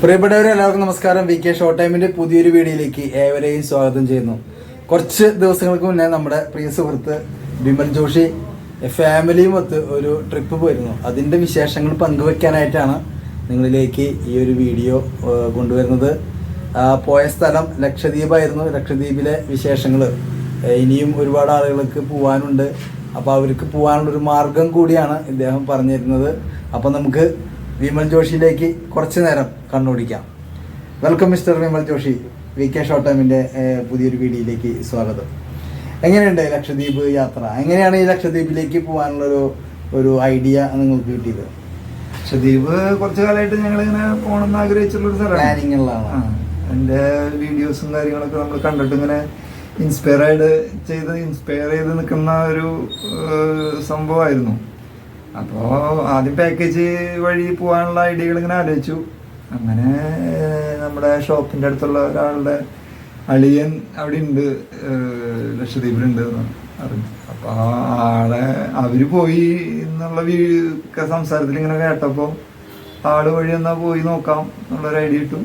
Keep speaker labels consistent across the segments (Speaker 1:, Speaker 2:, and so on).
Speaker 1: പ്രിയപ്പെട്ടവരെ എല്ലാവർക്കും നമസ്കാരം. വി കെ ഷോർട്ട് ടൈമിന്റെ പുതിയൊരു വീഡിയോയിലേക്ക് ഏവരെയും സ്വാഗതം ചെയ്യുന്നു. കുറച്ച് ദിവസങ്ങൾക്ക് മുന്നേ നമ്മുടെ പ്രിയ സുഹൃത്ത് ബിമൽ ജോഷി ഫാമിലിയും ഒത്ത് ഒരു ട്രിപ്പ് പോയിരുന്നു. അതിന്റെ വിശേഷങ്ങൾ പങ്കുവെക്കാനായിട്ടാണ് നിങ്ങളിലേക്ക് ഈ ഒരു വീഡിയോ കൊണ്ടുവരുന്നത്. പോയ സ്ഥലം ലക്ഷദ്വീപായിരുന്നു. ലക്ഷദ്വീപിലെ വിശേഷങ്ങൾ ഇനിയും ഒരുപാട് ആളുകൾക്ക് പോകാനുണ്ട് അപ്പോൾ അവർക്ക് പോകാനുള്ള ഒരു മാർഗം കൂടിയാണ് ഇദ്ദേഹം പറഞ്ഞിരുന്നത്. അപ്പോൾ നമുക്ക് വിമൽ ജോഷിയിലേക്ക് കുറച്ച് നേരം കണ്ണോടിക്കാം. Welcome mister Vimal Joshi. V K short ടൈമിന്റെ പുതിയൊരു വീഡിയോയിലേക്ക് സ്വാഗതം. എങ്ങനെയുണ്ട് ലക്ഷദ്വീപ് യാത്ര? എങ്ങനെയാണ് ഈ ലക്ഷദ്വീപിലേക്ക് പോകാനുള്ളൊരു ഒരു ഐഡിയ നിങ്ങൾക്ക് കിട്ടിയത്?
Speaker 2: ലക്ഷദ്വീപ് കുറച്ചു കാലമായിട്ട് ഞങ്ങൾ ഇങ്ങനെ പോകണമെന്ന് ആഗ്രഹിച്ചുള്ള ഒരു സ്ഥലമാണ്.
Speaker 1: പ്ലാനിങ് ഉള്ളതാണ്.
Speaker 2: എന്റെ വീഡിയോസും കാര്യങ്ങളൊക്കെ നമ്മൾ കണ്ടിട്ട് ഇങ്ങനെ ഇൻസ്പയർഡ് ചെയ്ത് ഇൻസ്പയർ ചെയ്ത് നിൽക്കുന്ന ഒരു സംഭവമായിരുന്നു. അപ്പോൾ ആദ്യം പാക്കേജ് വഴി പോകാനുള്ള ഐഡിയകൾ ഇങ്ങനെ ആലോചിച്ചു. അങ്ങനെ നമ്മുടെ ഷോപ്പിന്റെ അടുത്തുള്ള ഒരാളുടെ അളിയൻ അവിടെ ഉണ്ട് ലക്ഷദ്വീപിലുണ്ട് അറിഞ്ഞു അപ്പോൾ ആളെ അവർ പോയി എന്നുള്ള വീ സംസാരത്തിൽ ഇങ്ങനെ കേട്ടപ്പോൾ ആൾ വഴി എന്നാ പോയി നോക്കാം എന്നുള്ളൊരു ഐഡിയ കിട്ടും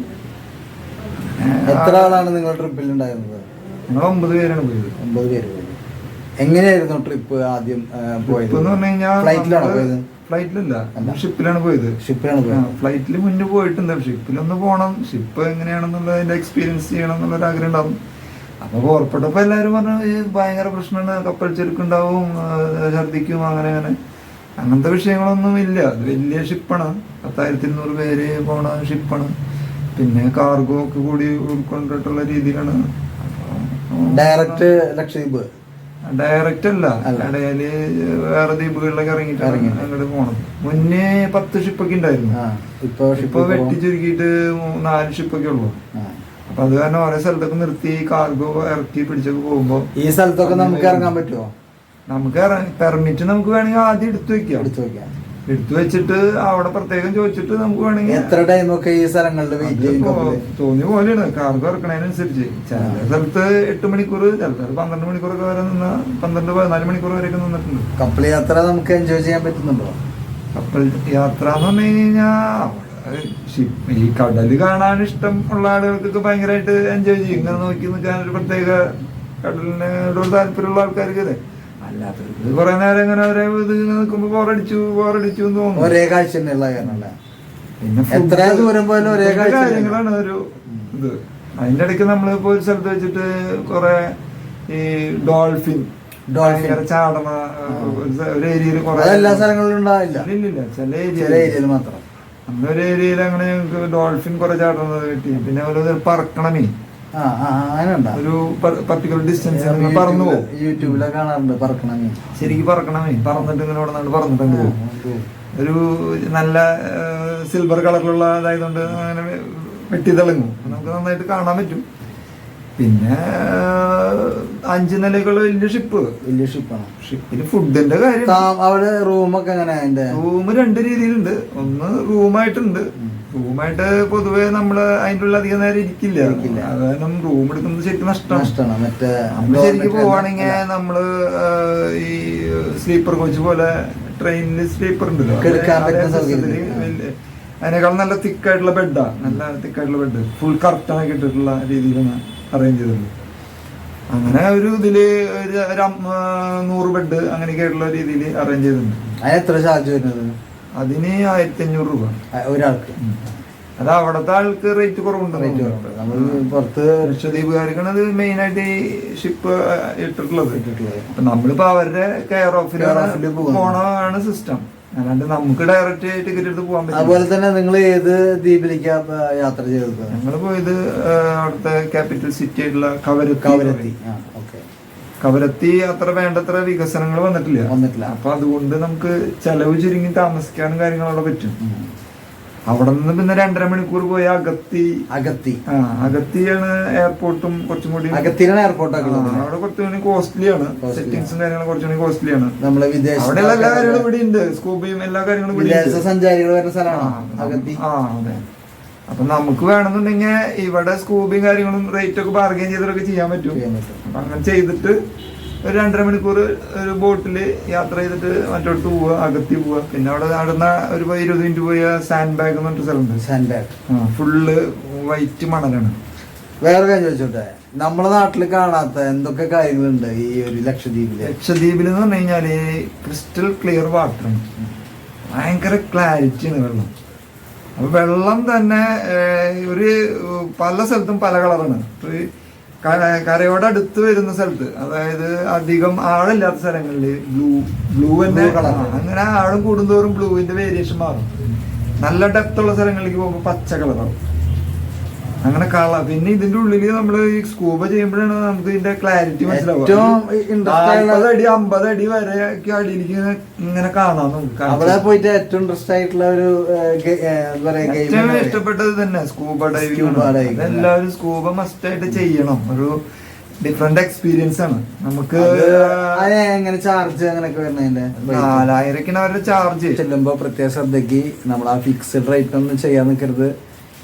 Speaker 1: എത്ര ആളാണ് നിങ്ങളുടെ ട്രിപ്പിൽ ഉണ്ടായിരുന്നത്?
Speaker 2: ഞങ്ങൾ ഒമ്പത് പേരാണ് പോയത്.
Speaker 1: ഒമ്പത് പേര് പോയി. എങ്ങനെയായിരുന്നു ട്രിപ്പ് ആദ്യം പോയത്? ഫ്ലൈറ്റിലാണോ പോയത്?
Speaker 2: ഫ്ലൈറ്റിലല്ല. ഷിപ്പിലാണ് പോയത്.
Speaker 1: ഷിപ്പിലാണ് പോയത്.
Speaker 2: ഫ്ലൈറ്റിൽ മുന്നേ പോയിട്ടുണ്ട്. ഷിപ്പിലൊന്ന് പോകണം ഷിപ്പ് എങ്ങനെയാണെന്നുള്ളതിന്റെ എക്സ്പീരിയൻസ് ചെയ്യണം എന്നുള്ളൊരു ആഗ്രഹം ഉണ്ടാവും. അപ്പൊ പുറപ്പെട്ടപ്പോ എല്ലാരും പറഞ്ഞു "ഈ ഭയങ്കര പ്രശ്നമാണ്. കപ്പൽ ചെരുക്കുണ്ടാവും. ഛർദിക്കും അങ്ങനെ അങ്ങനെ. അങ്ങനത്തെ വിഷയങ്ങളൊന്നും ഇല്ല. അത് വലിയ ഷിപ്പാണ് പത്തായിരത്തി ഇരുന്നൂറ് പേര് പോണ ഷിപ്പാണ് പിന്നെ കാർഗോ ഒക്കെ കൂടി ഉൾക്കൊണ്ടിട്ടുള്ള രീതിയിലാണ്.
Speaker 1: ഡയറക്റ്റ് ലക്ഷദ്വീപ്.
Speaker 2: ഡയറക്റ്റ് അല്ല. ഇടയിൽ വേറെ ദ്വീപുകളിലൊക്കെ ഇറങ്ങിട്ട്
Speaker 1: ഇറങ്ങി
Speaker 2: അങ്ങോട്ട് പോണം മുന്നേ പത്ത് ഷിപ്പൊക്കെ ഉണ്ടായിരുന്നു.
Speaker 1: ഇപ്പൊ
Speaker 2: ഇപ്പൊ വെട്ടി ചുരുക്കിയിട്ട് മൂ- നാല് ഷിപ്പൊക്കെ ഉള്ളു. അപ്പൊ അത് കാരണം ഓരോ സ്ഥലത്തൊക്കെ നിർത്തി കാർഗോ ഇറക്കി പിടിച്ചൊക്കെ പോകുമ്പോ
Speaker 1: ഈ സ്ഥലത്തൊക്കെ നമുക്ക് ഇറങ്ങാൻ പറ്റുമോ
Speaker 2: നമുക്ക് പെർമിറ്റ് നമുക്ക് വേണമെങ്കിൽ ആദ്യം എടുത്തു വെക്കാം.
Speaker 1: എടുത്തു വെക്കാം.
Speaker 2: എടുത്തു വെച്ചിട്ട് അവിടെ പ്രത്യേകം ചോദിച്ചിട്ട് നമുക്ക് വേണമെങ്കിൽ
Speaker 1: എത്ര ടൈമൊക്കെ ഈ സ്ഥലങ്ങളുടെ?
Speaker 2: തോന്നിയ പോലെയാണ്. കാർഗോ ഇറക്കണതിനനുസരിച്ച്. ചില സ്ഥലത്ത് എട്ട് മണിക്കൂർ ചില സ്ഥലത്ത് പന്ത്രണ്ട് മണിക്കൂറൊക്കെ വരെ നിന്ന പന്ത്രണ്ട് പതിനാല് മണിക്കൂർ വരെയൊക്കെ നിന്നിട്ടുണ്ട്.
Speaker 1: കപ്പൽ യാത്ര നമുക്ക് എൻജോയ് ചെയ്യാൻ പറ്റുന്നുണ്ടോ?
Speaker 2: കപ്പൽ യാത്ര എന്ന് പറഞ്ഞു കഴിഞ്ഞാൽ ഈ കടൽ കാണാൻ ഇഷ്ടം ഉള്ള ആളുകൾക്കൊക്കെ ഭയങ്കരമായിട്ട് എൻജോയ് ചെയ്യും. ഇങ്ങനെ നോക്കി നിൽക്കാൻ ഒരു പ്രത്യേക കടലിനോട് താല്പര്യമുള്ള ആൾക്കാർക്ക് അതെ അല്ലാത്തവർക്ക് കുറെ നേരം ഇങ്ങനെ ഒരേ ഇത് നിൽക്കുമ്പോ ബോറടിച്ചു ബോറടിച്ചു എന്ന് തോന്നുന്നു.
Speaker 1: ഒരേ കാഴ്ച തന്നെയുള്ള കാരണമല്ല
Speaker 2: പിന്നെ
Speaker 1: എത്ര ദൂരം പോയാലും ഒരേ കാഴ്ച
Speaker 2: കാര്യങ്ങളാണ് ഒരു ഇത്. അതിന്റെ ഇടയ്ക്ക് നമ്മളിപ്പോ ഒരു സ്ഥലത്ത് വെച്ചിട്ട് കുറെ ഈ ഡോൾഫിൻ
Speaker 1: ഡോൾഫിൻ.
Speaker 2: ഭയങ്കര ചാടണ ഒരു ഏരിയയിൽ കുറെ
Speaker 1: അതെല്ലാ സ്ഥലങ്ങളിലും ഉണ്ടാവില്ല.
Speaker 2: ഇല്ലില്ല ചില
Speaker 1: ചില
Speaker 2: ഏരിയ
Speaker 1: ഏരിയയിൽ മാത്രം.
Speaker 2: നമ്മുടെ ഒരു ഏരിയയിൽ അങ്ങനെ ഞങ്ങൾക്ക് ഡോൾഫിൻ കുറെ ചാടുന്നത് കിട്ടി. പിന്നെ
Speaker 1: ഓരോ ഉണ്ടാ
Speaker 2: ഒരു പർട്ടിക്കുലർ ഡിസ്റ്റൻസ് പറന്നു പോകും.
Speaker 1: യൂട്യൂബിലൊക്കെ കാണാറുണ്ട് പറക്കണ മീൻ
Speaker 2: ശരിക്കും പറക്കണമേ പറന്നിട്ട് ഇങ്ങനെ ഇവിടെ നിന്ന് പറന്നിട്ടുണ്ട് പോകും. ഒരു നല്ല സിൽവർ കളറിലുള്ള അതായതുകൊണ്ട് അങ്ങനെ വെട്ടി തിളങ്ങും നമുക്ക് നന്നായിട്ട് കാണാൻ പറ്റും. പിന്നെ അഞ്ച് നിലകൾ വലിയ ഷിപ്പ്
Speaker 1: വലിയ ഷിപ്പാണ്
Speaker 2: ഷിപ്പിന് ഫുഡിന്റെ കാര്യം.
Speaker 1: അവിടെ റൂമൊക്കെ എങ്ങനെ അതിന്റെ?
Speaker 2: റൂം രണ്ട് രീതിയിലുണ്ട്. ഒന്ന് റൂമായിട്ടുണ്ട് റൂമായിട്ട് പൊതുവെ നമ്മൾ അതിന്റെ ഉള്ള അധികം നേരം ഇരിക്കില്ല. കാരണം റൂം എടുക്കുന്നത് ശരിക്കും നഷ്ടമാണ്
Speaker 1: നഷ്ടമാണ്. മറ്റേ
Speaker 2: നമ്മൾ ശരിക്കും പോവാണെങ്കിൽ നമ്മൾ ഈ സ്ലീപ്പർ കോച്ച് പോലെ ട്രെയിനിൽ സ്ലീപ്പർ ഉണ്ടല്ലോ അതിനേക്കാൾ നല്ല തിക്കായിട്ടുള്ള ബെഡാണ് നല്ല തിക്കായിട്ടുള്ള ബെഡ് ഫുൾ കർട്ടനൊക്കെ ഇട്ടിട്ടുള്ള രീതിയിലാണ് അറേഞ്ച് ചെയ്തിട്ടുണ്ട്. അങ്ങനെ ഒരു ഇതിൽ ഒരു നൂറ് ബെഡ് അങ്ങനെയൊക്കെ ആയിട്ടുള്ള രീതിയിൽ അറേഞ്ച് ചെയ്തിട്ടുണ്ട്.
Speaker 1: അതിന് എത്ര ചാർജ് വരുന്നത്?
Speaker 2: അതിന് ആയിരത്തി അഞ്ഞൂറ് രൂപ
Speaker 1: ഒരാൾക്ക്.
Speaker 2: അത് അവിടത്തെ ആൾക്ക് റേറ്റ് കുറവുണ്ട്.
Speaker 1: റേറ്റ് കുറവുണ്ട്. നമ്മൾ പുറത്ത്
Speaker 2: ലക്ഷദ്വീപുകാർക്കാണ് അത് മെയിൻ ആയിട്ട് ഈ ഷിപ്പ് ഇട്ടിട്ടുള്ളത്.
Speaker 1: ഇട്ടിട്ടുള്ളത്.
Speaker 2: നമ്മളിപ്പോ അവരുടെ കെയർ ഓഫിലാണ്
Speaker 1: off-ൽ പോകുന്നു.
Speaker 2: സിസ്റ്റം അല്ലാണ്ട് നമുക്ക് ഡയറക്റ്റ് ടിക്കറ്റ് എടുത്ത് പോകാൻ
Speaker 1: അതുപോലെ തന്നെ നിങ്ങൾ ഏത് ദ്വീപിലേക്ക് യാത്ര ചെയ്തത്?
Speaker 2: ഞങ്ങൾ പോയത് അവിടുത്തെ ക്യാപിറ്റൽ സിറ്റി ആയിട്ടുള്ള കവരത്തി
Speaker 1: കവരത്തി.
Speaker 2: കവരത്തി അത്ര വേണ്ടത്ര വികസനങ്ങൾ വന്നിട്ടില്ല.
Speaker 1: വന്നിട്ടില്ല.
Speaker 2: അപ്പൊ അതുകൊണ്ട് നമുക്ക് ചെലവ് ചുരുങ്ങി താമസിക്കാനും കാര്യങ്ങളൊക്കെ അവിടെ പറ്റും. അവിടെ നിന്ന് പിന്നെ രണ്ടര മണിക്കൂർ പോയി അഗത്തി.
Speaker 1: അഗത്തി.
Speaker 2: ആ അഗത്തിയാണ് എയർപോർട്ടും കുറച്ചും കൂടി
Speaker 1: അഗത്തിയിലാണ് എയർപോർട്ടൊക്കെ
Speaker 2: അവിടെ
Speaker 1: ഉള്ളത്.
Speaker 2: അവിടെ കുറച്ചുകൂടി കോസ്റ്റ്ലിയാണ് സെറ്റിംഗ്സും കാര്യങ്ങളും കുറച്ചുകൂടി കോസ്റ്റ്ലിയാണ്
Speaker 1: നമ്മളെ വിദേശ
Speaker 2: അവിടെയുള്ള എല്ലാ കാര്യങ്ങളും ഇവിടെ ഉണ്ട്. സ്കൂബിയും എല്ലാ കാര്യങ്ങളും
Speaker 1: വിദേശ. സഞ്ചാരികൾ വരുന്ന സ്ഥലമാണ്? അഗത്തി.
Speaker 2: ആ അതെ. അപ്പൊ നമുക്ക് വേണമെന്നുണ്ടെങ്കിൽ ഇവിടെ സ്കൂബിയും കാര്യങ്ങളും റേറ്റ് ഒക്കെ ബാർഗൈൻ ചെയ്തിട്ടൊക്കെ ചെയ്യാൻ പറ്റും. അങ്ങനെ ചെയ്തിട്ട് ഒരു രണ്ടര മണിക്കൂർ ഒരു ബോട്ടിൽ യാത്ര ചെയ്തിട്ട് മറ്റോടത്ത് പോവുക അകത്തി പോവുക. പിന്നെ അവിടെ നടന്ന ഒരു ഇരുപത് മിനിറ്റ് പോയ സാൻഡ് ബാഗ് എന്ന് പറഞ്ഞിട്ട് സ്ഥലമുണ്ട്.
Speaker 1: സാൻഡ് ബാഗ്
Speaker 2: ഫുള്ള് വൈറ്റ് മണലാണ്.
Speaker 1: വേറെ കാര്യം ചോദിച്ചോട്ടെ? നമ്മളെ നാട്ടിൽ കാണാത്ത എന്തൊക്കെ കാര്യങ്ങളുണ്ട് ഈ ഒരു ലക്ഷദ്വീപിൽ
Speaker 2: ലക്ഷദ്വീപിൽ എന്ന് പറഞ്ഞു കഴിഞ്ഞാൽ ക്രിസ്റ്റൽ ക്ലിയർ വാട്ടർ ഭയങ്കര ക്ലാരിറ്റി ക്ലാരിറ്റിയാണ് വെള്ളം. അപ്പൊ വെള്ളം തന്നെ ഒരു പല സ്ഥലത്തും പല കളറാണ് ഇപ്പൊ ഈ കരയോട് അടുത്ത് വരുന്ന സ്ഥലത്ത് അതായത് അധികം ആളില്ലാത്ത സ്ഥലങ്ങളിൽ ബ്ലൂ ബ്ലൂ തന്നെ കളറാണ് അങ്ങനെ ആളും കൂടുന്തോറും ബ്ലൂവിന്റെ വേരിയേഷൻ മാറും. നല്ല ഡെപ്ത് ഉള്ള സ്ഥലങ്ങളിലേക്ക് പോകുമ്പോൾ പച്ച കളറാവും അങ്ങനെ കള പിന്നെ ഇതിന്റെ ഉള്ളിൽ നമ്മൾ ഈ സ്കൂബ ചെയ്യുമ്പോഴാണ് നമുക്ക് ഇതിന്റെ ക്ലാരിറ്റി മനസ്സിലാവുക. അടി അമ്പത് അടി വരെ അടിയിലേക്ക് ഇങ്ങനെ- കാണാൻ കാണാം നമുക്ക്
Speaker 1: അവിടെ പോയിട്ട് ഏറ്റവും ഇൻട്രസ്റ്റ് ആയിട്ടുള്ള ഒരു
Speaker 2: ഏറ്റവും ഇഷ്ടപ്പെട്ടത് തന്നെ സ്കൂബ ഡൈവിംഗ്. എല്ലാവരും സ്കൂബ മസ്റ്റ് ആയിട്ട് ചെയ്യണം. ഒരു ഡിഫറെന്റ് എക്സ്പീരിയൻസ് ആണ്. നമുക്ക്
Speaker 1: എങ്ങനെ ചാർജ് അങ്ങനെയൊക്കെ വരുന്നതിന്റെ
Speaker 2: നാലായിരക്കിന് അവരുടെ ചാർജ്
Speaker 1: ചെല്ലുമ്പോ പ്രത്യേക ശ്രദ്ധയ്ക്ക് നമ്മൾ ആ ഫിക്സഡ് റേറ്റ് ഒന്നും ചെയ്യാൻ നിൽക്കരുത്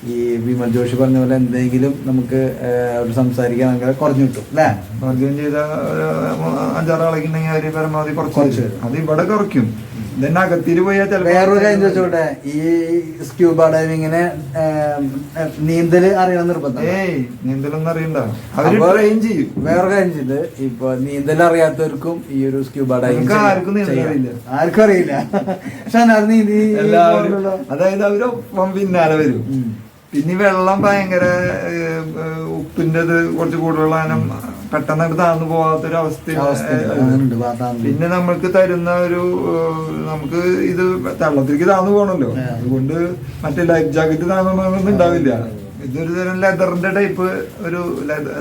Speaker 1: ഈ വിമൽ ജോഷി പറഞ്ഞ പോലെ എന്തെങ്കിലും നമുക്ക് അവർ സംസാരിക്കാൻ കുറഞ്ഞു കിട്ടും അല്ലേ?
Speaker 2: ഭാഗ്യം ചെയ്ത ഒരു അഞ്ചാറ് ആളൊക്കെ ഉണ്ടെങ്കിൽ അവർ പരമാവധി
Speaker 1: കുറച്ച്
Speaker 2: അത് ഇവിടെ കുറയ്ക്കും. പോയാൽ
Speaker 1: വേറൊരു കാര്യം ചോദിച്ചോട്ടെ? ഈ സ്ക്യൂബ ഡൈവിങ്ങിന് നീന്തൽ അറിയണം നിർബന്ധം.
Speaker 2: ഏയ് നീന്തലൊന്നും അറിയണ്ട.
Speaker 1: അവർ
Speaker 2: റേഞ്ച് ചെയ്യും.
Speaker 1: വേറൊരു കാര്യം ചെയ്ത് ഇപ്പൊ നീന്തൽ അറിയാത്തവർക്കും ഈ ഒരു സ്ക്യൂബ ഡൈവിംഗ്
Speaker 2: ആർക്കും അറിയില്ല.
Speaker 1: ആർക്കും അറിയില്ല. പക്ഷെ നീന്തി
Speaker 2: എല്ലാവരും അതായത് അവർ പിന്നാലെ വരും. പിന്നെ വെള്ളം ഭയങ്കര ഉപ്പിന്റെ കുറച്ച് കൂടുതലാനം പെട്ടെന്ന് പെട്ടെന്ന് താഴ്ന്നു പോകാത്തൊരു അവസ്ഥ പിന്നെ നമ്മൾക്ക് തരുന്ന ഒരു നമുക്ക് ഇത് വെള്ളത്തിലേക്ക് താഴ്ന്നു പോകണല്ലോ അതുകൊണ്ട് മറ്റേ ലൈഫ് ജാക്കറ്റ് താഴ്ന്നൊന്നും ഉണ്ടാവില്ല ഇതൊരു തരം ലെതറിന്റെ ടൈപ്പ് ഒരു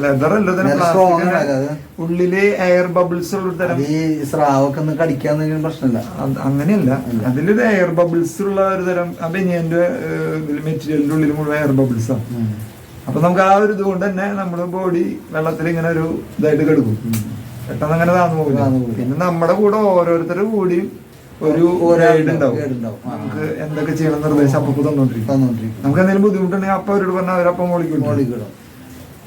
Speaker 2: ലെതർ അല്ല ഉള്ളിൽ എയർ ബബിൾസ് ഉള്ള തരം.
Speaker 1: ഈ സ്രാവൊക്കെ ഒന്ന് കടിക്കാന്നതിന് പ്രശ്നമില്ല.
Speaker 2: അങ്ങനെയല്ല. അതിലൊരു എയർ ബബിൾസ് ഉള്ള ഒരു തരം ആ ബനിയന്റെ മെറ്റീരിയലിന്റെ ഉള്ളിൽ മുഴുവൻ എയർ ബബിൾസ് ആണ്. അപ്പൊ നമുക്ക് ആ ഒരു ഇതുകൊണ്ട് തന്നെ നമ്മുടെ ബോഡി വെള്ളത്തിൽ ഇങ്ങനെ ഒരു ഇതായിട്ട് കിടക്കും. പെട്ടെന്ന് അങ്ങനെ താന്നു
Speaker 1: പോകും.
Speaker 2: പിന്നെ നമ്മുടെ കൂടെ ഓരോരുത്തരുടെ കൂടിയും ഒരു ഉണ്ടാവും. നമുക്ക് എന്തൊക്കെ ചെയ്യണം നിർദ്ദേശം അപ്പൊ തന്നോണ്ടിരിക്കും.
Speaker 1: തന്നോണ്ടിരിക്കും.
Speaker 2: നമുക്ക് എന്തെങ്കിലും ബുദ്ധിമുട്ടുണ്ടെങ്കിൽ അപ്പൊ അവരോട് പറഞ്ഞാൽ അവരപ്പം മോളിക്കും
Speaker 1: മോളിക്കിടും.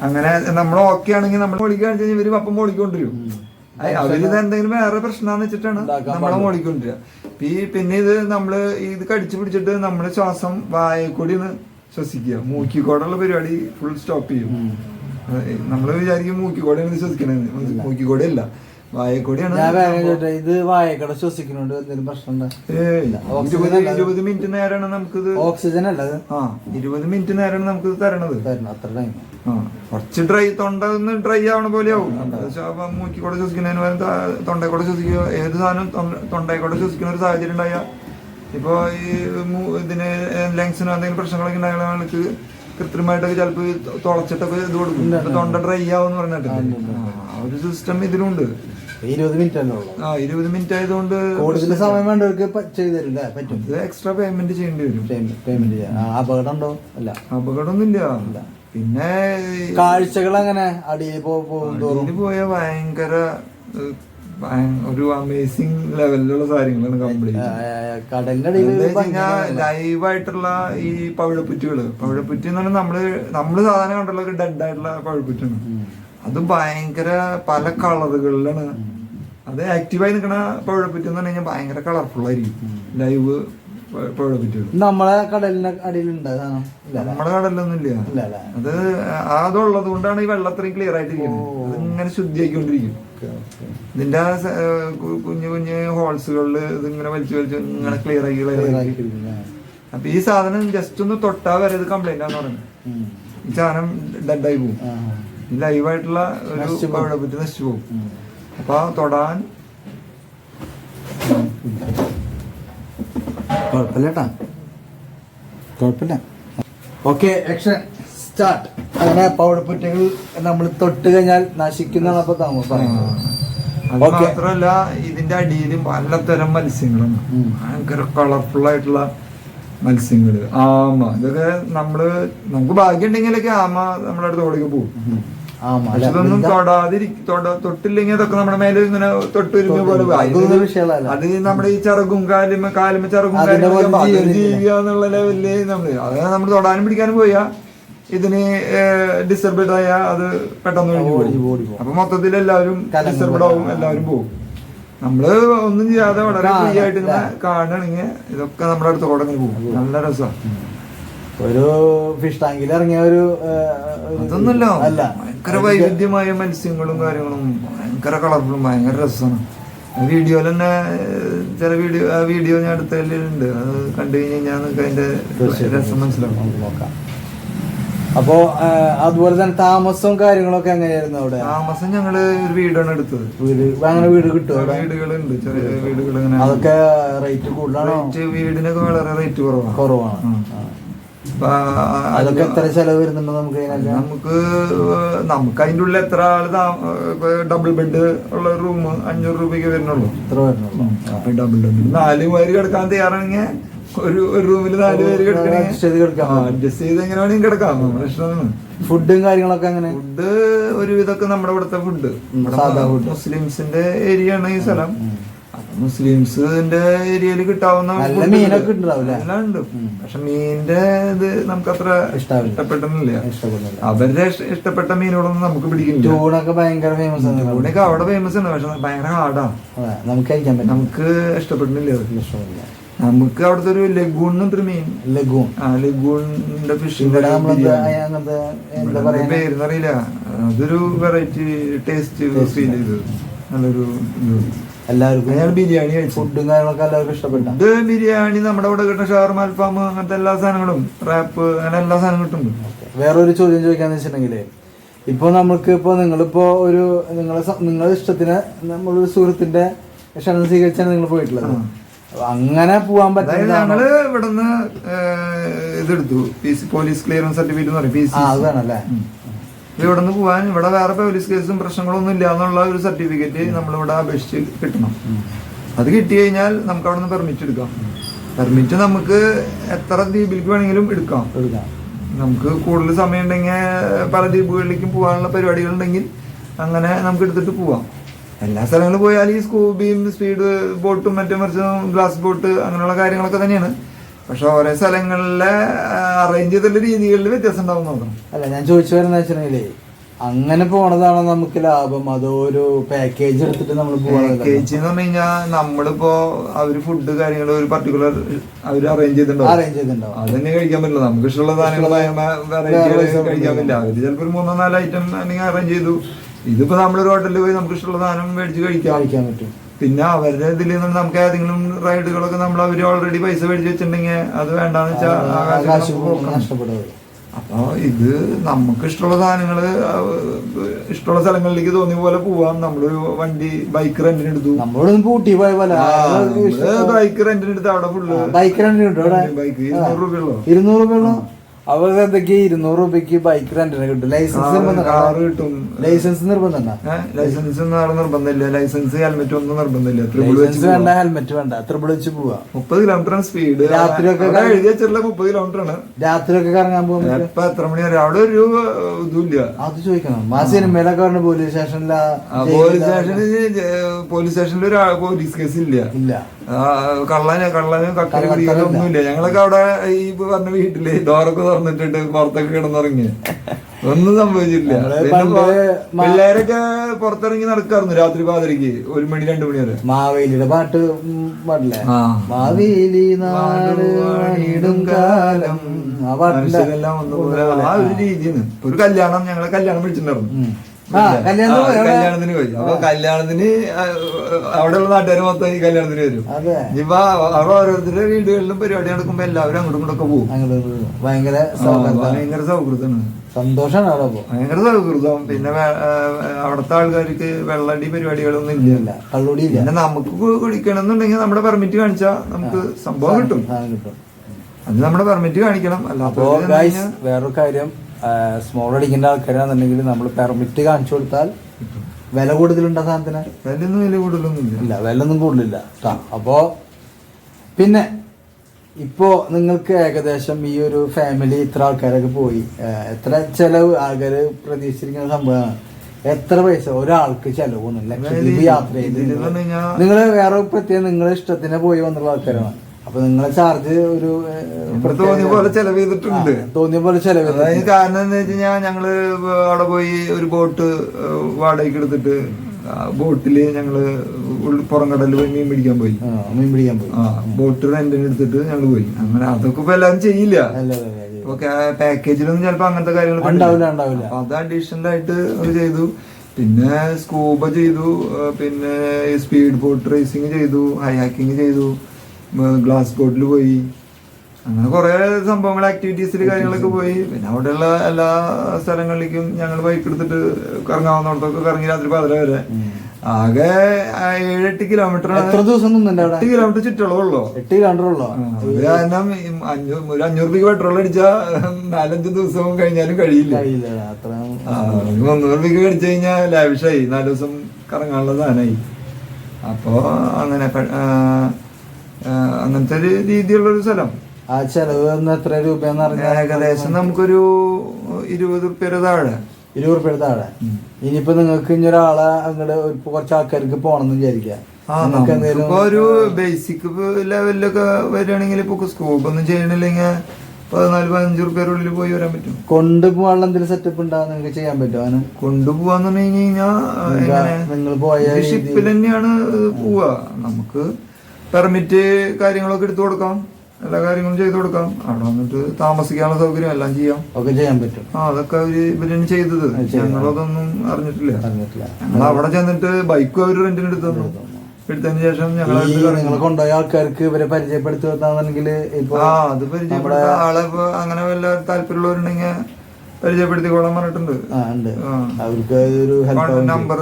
Speaker 2: അങ്ങനെ നമ്മൾ ഓക്കെ ആണെങ്കിൽ നമ്മൾ മോളിക്കാൻ കഴിഞ്ഞാൽ ഇവർ അപ്പം മോളിക്കൊണ്ടിരിക്കും അവരിത് എന്തെങ്കിലും വേറെ പ്രശ്നമാണെന്ന് വെച്ചിട്ടാണ് നമ്മളെ. മോളിക്കൊണ്ടിരിക്കുക ഈ പിന്നെ ഇത് നമ്മൾ ഇത് കടിച്ചു പിടിച്ചിട്ട് നമ്മൾ ശ്വാസം വായക്കൂടി ശ്വസിക്കുക. മൂക്കിക്കോടുള്ള പരിപാടി ഫുൾ സ്റ്റോപ്പ് ചെയ്യും.
Speaker 1: നമ്മൾ
Speaker 2: നമ്മൾ വിചാരിക്കും മൂക്കിക്കോടെയാണ് ഇത് ശ്വസിക്കണത് മൂക്കിക്കോടെ അല്ല
Speaker 1: ഇത് വായക്കട ശ്വസിക്കുന്നുണ്ട് എന്തെങ്കിലും പ്രശ്നമുണ്ട്.
Speaker 2: ഇരുപത് മിനിറ്റ് നേരമാണ് നമുക്കിത്
Speaker 1: ഓക്സിജൻ അല്ല
Speaker 2: ആ ഇരുപത് മിനിറ്റ് നേരമാണ് നമുക്കിത് തരണത്.
Speaker 1: തരണം അത്ര ടൈം
Speaker 2: കുറച്ച് ഡ്രൈ തൊണ്ട ഒന്ന് ഡ്രൈ ആവണ പോലെ ആവും മൂക്കിക്കൂടെ ശ്വസിക്കുന്നതിന് പകരം തൊണ്ടയിക്കൂടെ ശ്വസിക്കുക. ഏത് സാധനം തൊണ്ടയിക്കൂടെ ശ്വസിക്കുന്ന ഒരു സാഹചര്യം ഉണ്ടായാൽ ഇപ്പോൾ ഈ ഇതിന് ലങ്സിനോ എന്തെങ്കിലും പ്രശ്നങ്ങളൊക്കെ ഉണ്ടായാൽ ആൾക്ക് കൃത്രിമമായിട്ടൊക്കെ ചിലപ്പോൾ തുളച്ചിട്ടൊക്കെ ഇത് കൊടുക്കും. തൊണ്ട ഡ്രൈ
Speaker 1: ആവും.
Speaker 2: പറഞ്ഞിട്ട് ആ ഒരു സിസ്റ്റം ഇതിലുണ്ട്.
Speaker 1: ഇരുപത് മിനിറ്റ് ഉള്ളൂ.
Speaker 2: ആ ഇരുപത് മിനിറ്റ് ആയതുകൊണ്ട്
Speaker 1: കൂടുതൽ സമയം വേണ്ടവർക്ക് ചെയ്തു തരില്ല പറ്റും.
Speaker 2: ഇത് എക്സ്ട്രാ പേയ്മെന്റ് ചെയ്യേണ്ടി വരും.
Speaker 1: പേയ്മെന്റ് ചെയ്യാൻ ആ, അപകടം ഉണ്ടോ അല്ല.
Speaker 2: അപകടമൊന്നുമില്ല. പിന്നെ
Speaker 1: കാഴ്ചകൾ അങ്ങനെ അടിയിൽ പോകും
Speaker 2: പോയ ഭയങ്കര ഒരു അമേസിങ് ലെവലിലുള്ള കാര്യങ്ങളാണ് കംപ്ലീറ്റ് ലൈവായിട്ടുള്ള ഈ പവിഴപ്പുറ്റുകൾ. പവിഴപ്പുറ്റി എന്ന് പറഞ്ഞാൽ നമ്മൾ നമ്മൾ സാധാരണ കണ്ടുള്ള ഒരു ഡെഡ് ആയിട്ടുള്ള പവിഴപ്പുറ്റാണ് അത് ഭയങ്കര പല കളറുകളിലാണ്. അത് ആക്റ്റീവായി നിൽക്കുന്ന പവിഴപ്പുറ്റ് എന്ന് പറഞ്ഞു കഴിഞ്ഞാൽ ഭയങ്കര കളർഫുൾ ആയിരിക്കും. ലൈവ് പവിഴപ്പുറ്റുകൾ
Speaker 1: നമ്മളെ കടലിന്റെ അടിയിലുണ്ട്?
Speaker 2: നമ്മുടെ കടലൊന്നും ഇല്ല അത് അതുള്ളത് കൊണ്ടാണ് ഈ വെള്ളം അത്രയും ക്ലിയർ ആയിട്ടിരിക്കുന്നത്. അത് ഇങ്ങനെ ശുദ്ധിയായിക്കൊണ്ടിരിക്കും. ഇതിന്റെ ആ സ- ഏഹ് കു- കുഞ്ഞു കുഞ്ഞു ഹോൾസുകളിൽ ഇത് ഇങ്ങനെ വലിച്ചു വലിച്ചു ഇങ്ങനെ ക്ലിയർ ആക്കി ക്ലിയർ ആക്കി അപ്പൊ ഈ സാധനം ജസ്റ്റ് ഒന്ന് തൊട്ടാ വരെ ഇത് കംപ്ലൈന്റ് ആണെന്ന് പറഞ്ഞു. ഈ സാധനം ഡെഡായി പോകും ലൈവായിട്ടുള്ള ഒരു
Speaker 1: നശിച്ചു പോകും.
Speaker 2: പവിഴ പറ്റി നശിച്ചു പോകും. അപ്പൊ തൊടാൻ
Speaker 1: കുഴപ്പമില്ല കുഴപ്പമില്ല. ഓക്കെ ആക്ഷൻ സ്റ്റാർട്ട് അങ്ങനെ പൗടപ്പുറ്റകൾ നമ്മൾ തൊട്ട് കഴിഞ്ഞാൽ നശിക്കുന്നതാണ് അപ്പൊ താമസം പറയുന്നത്.
Speaker 2: അത് മാത്രമല്ല ഇതിന്റെ അടിയിൽ പലതരം മത്സ്യങ്ങളാണ്. ഭയങ്കര കളർഫുൾ ആയിട്ടുള്ള മത്സ്യങ്ങൾ ആമ. ഇതൊക്കെ നമ്മൾ നമുക്ക് ഭാഗ്യം ഉണ്ടെങ്കിലൊക്കെ ആമ നമ്മുടെ അടുത്ത് ഓടിക്ക് പോകും. ഇതൊന്നും. തൊട്ടില്ലെങ്കിൽ അതൊക്കെ നമ്മുടെ മേലെ ഇങ്ങനെ തൊട്ട് പോലെ. അത് നമ്മുടെ ഈ ചറകും കാലും കാലും ചറകും കാലും. എന്നുള്ള ലെവലിൽ നമ്മൾ അത് നമ്മൾ തൊടാനും പിടിക്കാനും പോയാ ഇതിന് ഡിസ്റ്റർബഡ് ആയ അത് പെട്ടെന്ന് ഒഴിഞ്ഞു
Speaker 1: ഓടി
Speaker 2: പോകും. അപ്പൊ മൊത്തത്തിൽ എല്ലാവരും ഡിസ്റ്റർബഡ് ആവും എല്ലാവരും പോകും. നമ്മൾ ഒന്നും ചെയ്യാതെ വളരെ ഫ്രീ ആയിട്ട് ഇങ്ങനെ കാണുകയാണെങ്കിൽ ഇതൊക്കെ നമ്മുടെ അടുത്ത് തുടങ്ങി പോകും. നല്ല രസമാണ്
Speaker 1: ഒരു ഫിഷ് ടാങ്കിൽ ഇറങ്ങിയ ഒരു
Speaker 2: അതൊന്നുമല്ല
Speaker 1: അല്ല
Speaker 2: ഭയങ്കര വൈവിധ്യമായ മത്സ്യങ്ങളും കാര്യങ്ങളും ഭയങ്കര കളർഫുള്ളും ഭയങ്കര രസമാണ്. വീഡിയോയിൽ തന്നെ ചില വീഡിയോ ആ വീഡിയോ ഞാൻ അടുത്തതിലുണ്ട് അത് കണ്ടു കഴിഞ്ഞ് കഴിഞ്ഞാൽ നിങ്ങൾക്ക് അതിന്റെ രസം
Speaker 1: മനസ്സിലാക്കാം നോക്കാം. അപ്പോ അതുപോലെ തന്നെ താമസവും കാര്യങ്ങളൊക്കെ എങ്ങനെയായിരുന്നു അവിടെ?
Speaker 2: താമസം ഞങ്ങൾ ഒരു വീടാണ് എടുത്തത്.
Speaker 1: വീട് അങ്ങനെ വീട് കിട്ടും
Speaker 2: വീടുകളുണ്ട് ചെറിയ വീടുകൾ
Speaker 1: അതൊക്കെ റേറ്റ് കൂടുതലാണ്?
Speaker 2: വീടിനൊക്കെ വളരെ റേറ്റ് കുറവാണ്.
Speaker 1: കുറവാണ്. അതൊക്കെ എത്ര ചെലവ് വരുന്നുണ്ട് നമുക്ക്
Speaker 2: നമുക്ക് നമുക്ക് അതിന്റെ ഉള്ളിൽ എത്ര ആൾ ഡബിൾ ബെഡ് ഉള്ള റൂം അഞ്ഞൂറ് രൂപയ്ക്ക് വരുന്നുള്ളൂ.
Speaker 1: എത്ര വരുന്നുള്ളൂ.
Speaker 2: അപ്പൊ ഡബിൾ ബെഡ് നാല് പേര് കിടക്കാൻ തയ്യാറാണെങ്കിൽ ഒരു ഒരു റൂമിൽ നാല് പേര്
Speaker 1: Adjust ചെയ്ത് കിടക്കാം.
Speaker 2: അഡ്ജസ്റ്റ് ചെയ്ത് എങ്ങനെ വേണമെങ്കിൽ കിടക്കാം. ഇഷ്ടമാണ്
Speaker 1: ഫുഡും കാര്യങ്ങളൊക്കെ അങ്ങനെ
Speaker 2: ഫുഡ് ഒരുവിധമൊക്കെ നമ്മുടെ ഇവിടുത്തെ ഫുഡ്. മുസ്ലിംസിന്റെ ഏരിയ ആണ് ഈ സ്ഥലം. മുസ്ലിംസിന്റെ ഏരിയയിൽ കിട്ടാവുന്ന
Speaker 1: നല്ല മീനൊക്കെ ഉണ്ടാവില്ലേ?
Speaker 2: എല്ലാം ഉണ്ട്. പക്ഷെ മീനിന്റെ ഇത് നമുക്ക് അത്ര ഇഷ്ടപ്പെടുന്നില്ല. അവരുടെ ഇഷ്ടപ്പെട്ട മീനുകളൊന്നും നമുക്ക് പിടിക്കില്ല.
Speaker 1: ഭയങ്കര ഫേമസ് ആണ്.
Speaker 2: ഇവിടെയൊക്കെ അവിടെ ഫേമസ് ആണ്. പക്ഷെ ഭയങ്കര ഹാർഡാ
Speaker 1: അതെ നമുക്ക് കഴിക്കാൻ പറ്റും
Speaker 2: നമുക്ക് ഇഷ്ടപ്പെട്ടില്ല
Speaker 1: ഇഷ്ടമില്ല
Speaker 2: നമുക്ക് അവിടുത്തെ ഒരു ലഗൂൺ എന്നൊരു മീൻ.
Speaker 1: ലഗൂൺ
Speaker 2: ആ ലഗൂണിന്റെ ഫിഷിന്റെ പേരുന്നറിയില്ല. അതൊരു വെറൈറ്റി ടേസ്റ്റ് ഫീൽ ചെയ്തത്. നല്ലൊരു.
Speaker 1: എല്ലാവർക്കും
Speaker 2: ഞാൻ ബിരിയാണി കഴിച്ചു.
Speaker 1: ഫുഡും കാര്യങ്ങളൊക്കെ എല്ലാവർക്കും ഇഷ്ടപ്പെട്ട.
Speaker 2: ഇത് ബിരിയാണി നമ്മുടെ ഇവിടെ കിട്ടുന്ന ഷവർമ അൽഫാം അങ്ങനത്തെ എല്ലാ സാധനങ്ങളും റാപ്പ് അങ്ങനെ എല്ലാ സാധനവും കിട്ടുന്നുണ്ട്
Speaker 1: വേറൊരു ചോദ്യം ചോദിക്കാന്ന് വെച്ചിട്ടുണ്ടെങ്കിൽ ഇപ്പൊ നമുക്ക് ഇപ്പൊ നിങ്ങളിപ്പോ ഒരു നിങ്ങളെ നിങ്ങളുടെ ഇഷ്ടത്തിന് നമ്മളൊരു സുഹൃത്തിന്റെ ക്ഷണം സ്വീകരിച്ചാണ് നിങ്ങൾ പോയിട്ടുള്ളത്. അങ്ങനെ പോവാൻ പറ്റില്ല
Speaker 2: ഞങ്ങൾ ഇവിടുന്ന് ഇതെടുത്തു. പോലീസ് ക്ലിയറൻസ് സർട്ടിഫിക്കറ്റ് എന്ന് പറയും പി
Speaker 1: ആ
Speaker 2: സി.
Speaker 1: അത് വേണല്ലേ
Speaker 2: ഇവിടെ നിന്ന് പോകാൻ ഇവിടെ വേറെ പോലീസ് കേസും പ്രശ്നങ്ങളൊന്നും ഇല്ല എന്നുള്ള ഒരു സർട്ടിഫിക്കറ്റ് നമ്മളിവിടെ അപേക്ഷിച്ച് കിട്ടണം. അത് കിട്ടി കഴിഞ്ഞാൽ നമുക്ക് അവിടെ നിന്ന് പെർമിറ്റ് എടുക്കാം. പെർമിറ്റ് നമുക്ക് എത്ര ദ്വീപിലേക്ക് വേണമെങ്കിലും എടുക്കാം.
Speaker 1: എടുക്കാം.
Speaker 2: നമുക്ക് കൂടുതൽ സമയം ഉണ്ടെങ്കിൽ പല ദ്വീപുകളിലേക്കും പോകാനുള്ള പരിപാടികൾ ഉണ്ടെങ്കിൽ അങ്ങനെ നമുക്ക് എടുത്തിട്ട് പോവാം. എല്ലാ സ്ഥലങ്ങളിലും പോയാൽ ഈ സ്കൂബിയും സ്പീഡ് ബോട്ടും മറ്റേ മറിച്ചും ഗ്ലാസ് ബോട്ട് അങ്ങനെയുള്ള കാര്യങ്ങളൊക്കെ തന്നെയാണ്. പക്ഷെ ഓരോ സ്ഥലങ്ങളിലെ അറേഞ്ച് ചെയ്തിട്ടുള്ള രീതികളിൽ വ്യത്യാസം ഉണ്ടാവും നോക്കണം
Speaker 1: അല്ല ഞാൻ ചോദിച്ചു വരുന്ന വെച്ചിട്ടുണ്ടെങ്കിലേ അങ്ങനെ പോണതാണോ നമുക്ക് ലാഭം? അതോ ഒരു പാക്കേജ് എടുത്തിട്ട് നമ്മൾ
Speaker 2: പാക്കേജ് എന്ന് പറഞ്ഞു കഴിഞ്ഞാൽ നമ്മളിപ്പോ അവർ ഫുഡ് കാര്യങ്ങൾ ഒരു പർട്ടിക്കുലർ അവർ അറേഞ്ച് ചെയ്തിട്ടുണ്ടാവും.
Speaker 1: അറേഞ്ച് ചെയ്തിട്ടുണ്ടാവും.
Speaker 2: അത് തന്നെ കഴിക്കാൻ പറ്റില്ല. നമുക്ക് ഇഷ്ടമുള്ള സാധനങ്ങൾ കഴിക്കാൻ പറ്റില്ല. അവർ ചിലപ്പോൾ ഒരു മൂന്നോ നാലോ ഐറ്റം അല്ലെങ്കിൽ അറേഞ്ച് ചെയ്തു. ഇതിപ്പോ നമ്മളൊരു ഹോട്ടലിൽ പോയി നമുക്ക് ഇഷ്ടമുള്ള സാധനം മേടിച്ച് കഴിക്കാൻ
Speaker 1: കഴിക്കാൻ പറ്റും.
Speaker 2: പിന്നെ അവരുടെ ഇതിൽ നിന്ന് നമുക്ക് ഏതെങ്കിലും റൈഡുകളൊക്കെ നമ്മൾ അവർ ഓൾറെഡി പൈസ മേടിച്ച് വെച്ചിട്ടുണ്ടെങ്കിൽ അത് വേണ്ടാന്ന് വെച്ചാൽ അപ്പൊ ഇത് നമുക്ക് ഇഷ്ടമുള്ള സാധനങ്ങൾ ഇഷ്ടമുള്ള സ്ഥലങ്ങളിലേക്ക് തോന്നിയ പോലെ പോവാം. നമ്മൾ വണ്ടി ബൈക്ക് റെന്റിന് എടുത്തു.
Speaker 1: പൂട്ടി പോയ പോലെ.
Speaker 2: ബൈക്ക് റെന്റിന് എടുത്ത് അവിടെ ഫുള്ള്
Speaker 1: ബൈക്ക് റെന്റിന്
Speaker 2: ബൈക്ക് ഇരുന്നൂറ് രൂപയുള്ളൂ.
Speaker 1: ഇരുന്നൂറ് രൂപയുള്ളൂ? അവർ എന്തൊക്കെ ഇരുന്നൂറ് രൂപയ്ക്ക് ബൈക്ക് റെന്റിന് കിട്ടും. ലൈസൻസ്
Speaker 2: കാറ് കിട്ടും.
Speaker 1: ലൈസൻസ് നിർബന്ധമുണ്ടോ?
Speaker 2: ലൈസൻസ് അവിടെ നിർബന്ധമില്ല. ലൈസൻസ് ഹെൽമെറ്റ് ഒന്നും നിർബന്ധമില്ല. വെച്ച്
Speaker 1: വേണ്ട ഹെൽമെറ്റ് വേണ്ട. ത്രിപിൾ വെച്ച് പോവാ.
Speaker 2: മുപ്പത് കിലോമീറ്റർ സ്പീഡ്
Speaker 1: രാത്രിയൊക്കെ
Speaker 2: എഴുതി വെച്ചിട്ടുള്ള മുപ്പത് കിലോമീറ്റർ ആണ്.
Speaker 1: രാത്രി ഒക്കെ കറങ്ങാൻ പോകുമ്പോ
Speaker 2: എപ്പ എത്ര മണി വരെ? അവിടെ ഒരു ഇതുമില്ല.
Speaker 1: അത് ചോദിക്കണം. ആ സിനിമയിലൊക്കെ പറഞ്ഞു പോലീസ് സ്റ്റേഷനിലാ
Speaker 2: പോലീസ് സ്റ്റേഷനിൽ പോലീസ് സ്റ്റേഷനിൽ ഒരു പോലീസ് കേസ് ഇല്ല.
Speaker 1: ഇല്ല.
Speaker 2: കള്ളനെ കള്ളന്
Speaker 1: ഇല്ല.
Speaker 2: ഒന്നുമില്ല. ഞങ്ങളൊക്കെ അവിടെ ഈ പറഞ്ഞ വീട്ടിൽ ഡോറൊക്കെ തുറന്നിട്ടിട്ട് പുറത്തൊക്കെ കിടന്നിറങ്ങി. ഒന്നും സംഭവിച്ചില്ല. പിള്ളേരൊക്കെ പുറത്തിറങ്ങി നടക്കാറുണ്ട് രാത്രി പാതിരക്ക് ഒരു മണി രണ്ടു മണി വരെ.
Speaker 1: മാവേലിയുടെ പാട്ട് പാടില്ലേ?
Speaker 2: ആ.
Speaker 1: മാവേലി നാട് കാലം. ആ
Speaker 2: ഒരു രീതിയാണ് ഒരു കല്യാണം ഞങ്ങളെ കല്യാണം വിളിച്ചിട്ടുണ്ടായിരുന്നു.
Speaker 1: കല്യാണത്തിന് പോയി.
Speaker 2: അപ്പൊ കല്യാണത്തിന് അവിടെയുള്ള നാട്ടുകാർ മൊത്തം ഈ കല്യാണത്തിന് വരും. ഇപ്പൊ അവിടെ ഓരോരുത്തരുടെ വീടുകളിലും പരിപാടി നടക്കുമ്പോ എല്ലാവരും അങ്ങോട്ടും ഇങ്ങോട്ടൊക്കെ പോകും.
Speaker 1: ഭയങ്കര
Speaker 2: ഭയങ്കര സൗഹൃദമാണ്.
Speaker 1: പോ
Speaker 2: ഭയങ്കര സൗഹൃദം. പിന്നെ അവിടുത്തെ ആൾക്കാർക്ക് വെള്ളടി പരിപാടികളൊന്നും ഇല്ല.
Speaker 1: കള്ളുടി
Speaker 2: പിന്നെ നമുക്ക് കുടിക്കണമെന്നുണ്ടെങ്കിൽ കുടിക്കണം എന്നുണ്ടെങ്കിൽ നമ്മുടെ പെർമിറ്റ് കാണിച്ചാ നമുക്ക് സംഭവം കിട്ടും. അത് നമ്മുടെ പെർമിറ്റ് കാണിക്കണം. അല്ലാത്ത
Speaker 1: വേറൊരു കാര്യം. സ്മോൾ അടിക്കേണ്ട ആൾക്കാരാണെന്നുണ്ടെങ്കിൽ നമ്മൾ പെർമിറ്റ് കാണിച്ചു കൊടുത്താൽ വില കൂടുതലുണ്ടോ സാധനത്തിന്?
Speaker 2: വിലയൊന്നും വില കൂടുതലൊന്നും ഇല്ല
Speaker 1: ഇല്ല വില ഒന്നും കൂടുതലില്ല ട്ടാ. അപ്പോ പിന്നെ ഇപ്പോ നിങ്ങൾക്ക് ഏകദേശം ഈ ഒരു ഫാമിലി ഇത്ര ആൾക്കാരൊക്കെ പോയി. എത്ര ചെലവ്? ആൾക്കാർ പ്രതീക്ഷിച്ചിരിക്കുന്ന സംഭവമാണ്. എത്ര പൈസ? ഒരാൾക്ക് ചെലവൊന്നും ലക്ഷദ്വീപ് യാത്ര ചെയ്ത് നിങ്ങൾ വേറെ പ്രത്യേകം നിങ്ങളെ ഇഷ്ടത്തിന് പോയി വന്നുള്ള ആൾക്കാരാണ്. അപ്പൊ നിങ്ങളെ ചാർജ് ഒരു
Speaker 2: തോന്നിയ പോലെ ചെലവ് ചെയ്തിട്ടുണ്ട്
Speaker 1: തോന്നിയ പോലെ ചെലവ്
Speaker 2: അതായത് കാരണം എന്താ വെച്ച് കഴിഞ്ഞാൽ ഞങ്ങൾ അവിടെ പോയി ഒരു ബോട്ട് വാടകയ്ക്ക് എടുത്തിട്ട് ബോട്ടിൽ ഞങ്ങൾ പുറംകടലിൽ പുറം കടലിൽ പോയി മീൻ പിടിക്കാൻ പോയി.
Speaker 1: മീൻ പിടിക്കാൻ പോയി.
Speaker 2: ആ ബോട്ട് റെന്റിന് എടുത്തിട്ട് ഞങ്ങൾ പോയി. അങ്ങനെ അതൊക്കെ ഇപ്പൊ എല്ലാവരും ചെയ്യില്ല. പാക്കേജിലൊന്നും ചിലപ്പോ അങ്ങനത്തെ കാര്യങ്ങൾ
Speaker 1: ഉണ്ടാവില്ല, ഉണ്ടാവില്ല.
Speaker 2: അത് അഡീഷണൽ ആയിട്ട് അത് ചെയ്തു. പിന്നെ സ്കൂബ ചെയ്തു പിന്നെ സ്പീഡ് ബോട്ട് റേസിംഗ് ചെയ്തു ഹൈ ഹാക്കിംഗ് ചെയ്തു. ഗ്ലാസ് ബോട്ടിൽ പോയി. അങ്ങനെ കുറെ സംഭവങ്ങൾ ആക്ടിവിറ്റീസിൽ കാര്യങ്ങളൊക്കെ പോയി. പിന്നെ അവിടെയുള്ള എല്ലാ സ്ഥലങ്ങളിലേക്കും ഞങ്ങൾ ബൈക്ക് എടുത്തിട്ട് കറങ്ങാവുന്നിടത്തൊക്കെ കറങ്ങി രാത്രി പതിര വരെ. ആകെ ഏഴെട്ട് കിലോമീറ്റർ
Speaker 1: എത്ര ദിവസം
Speaker 2: എട്ട് കിലോമീറ്റർ ചുറ്റളവുള്ളൂ
Speaker 1: എട്ട് കിലോമീറ്ററുള്ളോ
Speaker 2: കാരണം ഒരു അഞ്ഞൂറ് രൂപയ്ക്ക് പെട്രോൾ അടിച്ചാ നാലഞ്ച് ദിവസവും കഴിഞ്ഞാലും കഴിയില്ല. മുന്നൂറ് രൂപയ്ക്ക് അടിച്ചു കഴിഞ്ഞാൽ ലാവിഷായി നാല് ദിവസം കറങ്ങാനുള്ള സാധനമായി അപ്പോ അങ്ങനെ അങ്ങനത്തെ ഒരു രീതിയുള്ള ഒരു സ്ഥലം.
Speaker 1: ആ ചെലവ് എത്ര രൂപയെന്ന് പറഞ്ഞാൽ
Speaker 2: ഏകദേശം നമുക്കൊരു ഇരുപത് റുപ്യയുടെ താഴെ.
Speaker 1: ഇരുപത് ഉറുപ്പ്യ താഴെ. ഇനിയിപ്പോ നിങ്ങൾക്ക് ഇനി ഒരാളെ അങ്ങോട്ട് കുറച്ച് ആൾക്കാർക്ക് പോണെന്ന് വിചാരിക്കാം.
Speaker 2: ഒരു ബേസിക് ലെവലിലൊക്കെ വരികയാണെങ്കിൽ ഇപ്പൊ സ്കോപ്പ് ഒന്നും ചെയ്യണില്ലെങ്കിൽ പതിനാല് പതിനഞ്ച് റുപ്യയുടെ ഉള്ളിൽ പോയി വരാൻ പറ്റും.
Speaker 1: കൊണ്ടുപോകാനുള്ള എന്തെങ്കിലും സെറ്റപ്പ് ഉണ്ടാവും നിങ്ങൾക്ക് ചെയ്യാൻ പറ്റും അവന്
Speaker 2: കൊണ്ടുപോവാന്ന് പറഞ്ഞു കഴിഞ്ഞാൽ
Speaker 1: നിങ്ങൾ- പോയ
Speaker 2: ഷിപ്പിൽ തന്നെയാണ് പോവുക നമുക്ക് പെർമിറ്റ് കാര്യങ്ങളൊക്കെ എടുത്തു കൊടുക്കാം. എല്ലാ കാര്യങ്ങളും ചെയ്തു കൊടുക്കാം. അവിടെ വന്നിട്ട് താമസിക്കാനുള്ള സൗകര്യം എല്ലാം ചെയ്യാം.
Speaker 1: ഒക്കെ ചെയ്യാൻ പറ്റും.
Speaker 2: ആ അതൊക്കെ അവർ ഇവരാണ് ചെയ്തത്. ഞങ്ങളതൊന്നും അറിഞ്ഞിട്ടില്ല.
Speaker 1: അറിഞ്ഞിട്ടില്ല.
Speaker 2: ഞങ്ങൾ അവിടെ ചെന്നിട്ട് ബൈക്ക് അവർ റെന്റിന് എടുത്തു തന്നു. എടുത്തതിന് ശേഷം ഞങ്ങൾ
Speaker 1: നിങ്ങൾ കൊണ്ടുപോയ ആൾക്കാർക്ക് ഇവരെ പരിചയപ്പെടുത്തി വെക്കാന്നുണ്ടെങ്കിൽ
Speaker 2: ആ അത് പരിചയപ്പെട്ട ആളെ അങ്ങനെ വല്ല താല്പര്യമുള്ളവരുണ്ടെങ്കിൽ പരിചയപ്പെടുത്തിക്കോളാൻ പറഞ്ഞിട്ടുണ്ട്.
Speaker 1: അവർക്ക് ഒരു
Speaker 2: നമ്പർ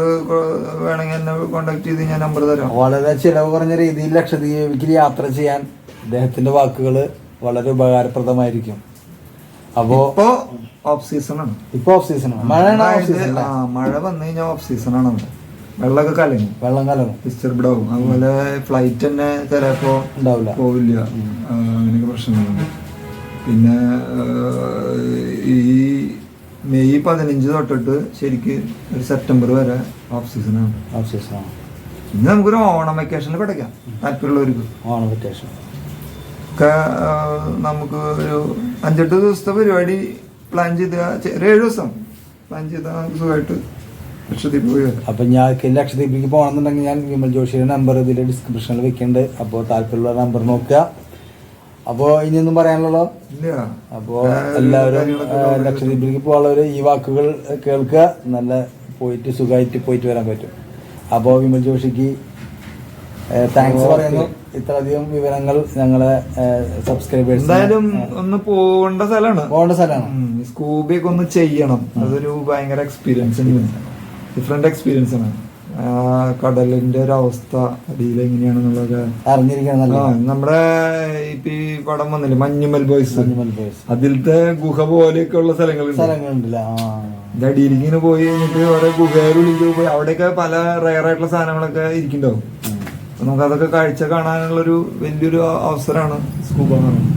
Speaker 2: വേണമെങ്കിൽ എന്നെ കോണ്ടാക്ട് ചെയ്ത് ഞാൻ നമ്പർ തരാം.
Speaker 1: വളരെ ചിലവ് കുറഞ്ഞ രീതിയിൽ ലക്ഷദ്വീപിലേക്ക് യാത്ര ചെയ്യാൻ അദ്ദേഹത്തിന്റെ വാക്കുകൾ വളരെ ഉപകാരപ്രദമായിരിക്കും. അപ്പോ
Speaker 2: ഇപ്പോ ഓഫ് സീസണാണ് ആണ്.
Speaker 1: ഇപ്പൊ ഓഫ് സീസൺ
Speaker 2: ആ മഴ വന്നു കഴിഞ്ഞാൽ ഓഫ് സീസൺ ആണ് അവിടെ വെള്ളമൊക്കെ കലങ്ങും.
Speaker 1: വെള്ളം കലങ്ങും.
Speaker 2: ഡിസ്റ്റർബ്ഡ് ആവും. അതുപോലെ ഫ്ലൈറ്റ് തന്നെ ചിലപ്പോ
Speaker 1: ഉണ്ടാവില്ല.
Speaker 2: പോവില്ല. അങ്ങനെയൊക്കെ പ്രശ്നങ്ങളുണ്ട്. പിന്നെ ഈ മെയ് പതിനഞ്ച് തൊട്ടിട്ട് ശരിക്ക് ഒരു സെപ്റ്റംബർ വരെ ഓഫ് സീസൺ ആണ്.
Speaker 1: ഓഫ് സീസൺ ആണ്.
Speaker 2: ഇനി നമുക്കൊരു ഓണം വെക്കേഷനിൽ പഠിക്കാം. താല്പര്യമുള്ളവർക്ക്.
Speaker 1: ഓണം വെക്കേഷൻ
Speaker 2: ഒക്കെ നമുക്ക് ഒരു അഞ്ചെട്ട് ദിവസത്തെ പരിപാടി പ്ലാൻ ചെയ്ത ഒരു ഏഴ് ദിവസം പ്ലാൻ ചെയ്താൽ നമുക്ക് സുഖമായിട്ട് ലക്ഷദ്വീപ് പോയി വരാം.
Speaker 1: അപ്പൊ ഞാൻ ലക്ഷദ്വീപിലേക്ക് പോകണമെന്നുണ്ടെങ്കിൽ ഞാൻ വിമൽ ജോഷിയുടെ നമ്പർ ഇതിൽ ഡിസ്ക്രിപ്ഷനിൽ വെക്കുന്നുണ്ട് അപ്പോൾ താല്പര്യമുള്ള നമ്പർ നോക്കുക. അപ്പോൾ ഇനിയൊന്നും പറയാനുള്ളോ
Speaker 2: അപ്പോ
Speaker 1: എല്ലാവരും ലക്ഷദ്വീപിലേക്ക് പോകാനുള്ളവര് ഈ വാക്കുകൾ കേൾക്കുക. നല്ല പോയിട്ട് സുഖമായിട്ട് പോയിട്ട് വരാൻ പറ്റും. അപ്പോൾ വിമൽ ജോഷിക്ക് താങ്ക്സ്. പറയുന്നു ഇത്രയധികം വിവരങ്ങൾ ഞങ്ങളെ സബ്സ്ക്രൈബേഴ്സ്
Speaker 2: എന്തായാലും ഒന്ന് പോകേണ്ട സ്ഥലമാണ്.
Speaker 1: പോകേണ്ട സ്ഥലമാണ്.
Speaker 2: സ്കൂബിയൊക്കെ ഒന്ന് ചെയ്യണം. അതൊരു ഭയങ്കര എക്സ്പീരിയൻസ് ഡിഫറെന്റ് എക്സ്പീരിയൻസ് ആണ്. കടലിന്റെ ഒരു അവസ്ഥ അടിയിൽ എങ്ങനെയാണെന്നുള്ളതൊക്കെ
Speaker 1: അറിഞ്ഞിരിക്കണം
Speaker 2: ആ നമ്മുടെ ഇപ്പൊ ഈ പടം വന്നില്ലേ മഞ്ഞുമൽ ബോയ്സ്?
Speaker 1: മഞ്ഞുമൽ ബോയ്സ്.
Speaker 2: അതിലത്തെ ഗുഹ പോലെയൊക്കെ ഉള്ള സ്ഥലങ്ങളുണ്ട്
Speaker 1: അടിയിലിങ്ങനെ ആ.
Speaker 2: ഇത് അടിയിലേക്ക് ഇങ്ങനെ പോയി കഴിഞ്ഞിട്ട് ഓരോ ഗുഹയിലുള്ളിൽ പോയി അവിടെയൊക്കെ പല റയർ ആയിട്ടുള്ള സാധനങ്ങളൊക്കെ ഇരിക്കുന്നുണ്ടാവും. അപ്പൊ നമുക്ക് അതൊക്കെ കാഴ്ച കാണാനുള്ളൊരു വലിയൊരു അവസരമാണ് സ്കൂബ എന്ന് പറയുന്നത്.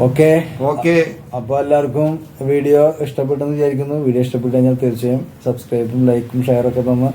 Speaker 1: ഓക്കെ.
Speaker 2: ഓക്കെ.
Speaker 1: അപ്പോൾ എല്ലാവർക്കും വീഡിയോ ഇഷ്ടപ്പെട്ടെന്ന് വിചാരിക്കുന്നു. വീഡിയോ ഇഷ്ടപ്പെട്ടു കഴിഞ്ഞാൽ തീർച്ചയായും സബ്സ്ക്രൈബും ലൈക്കും ഷെയറൊക്കെ തന്ന്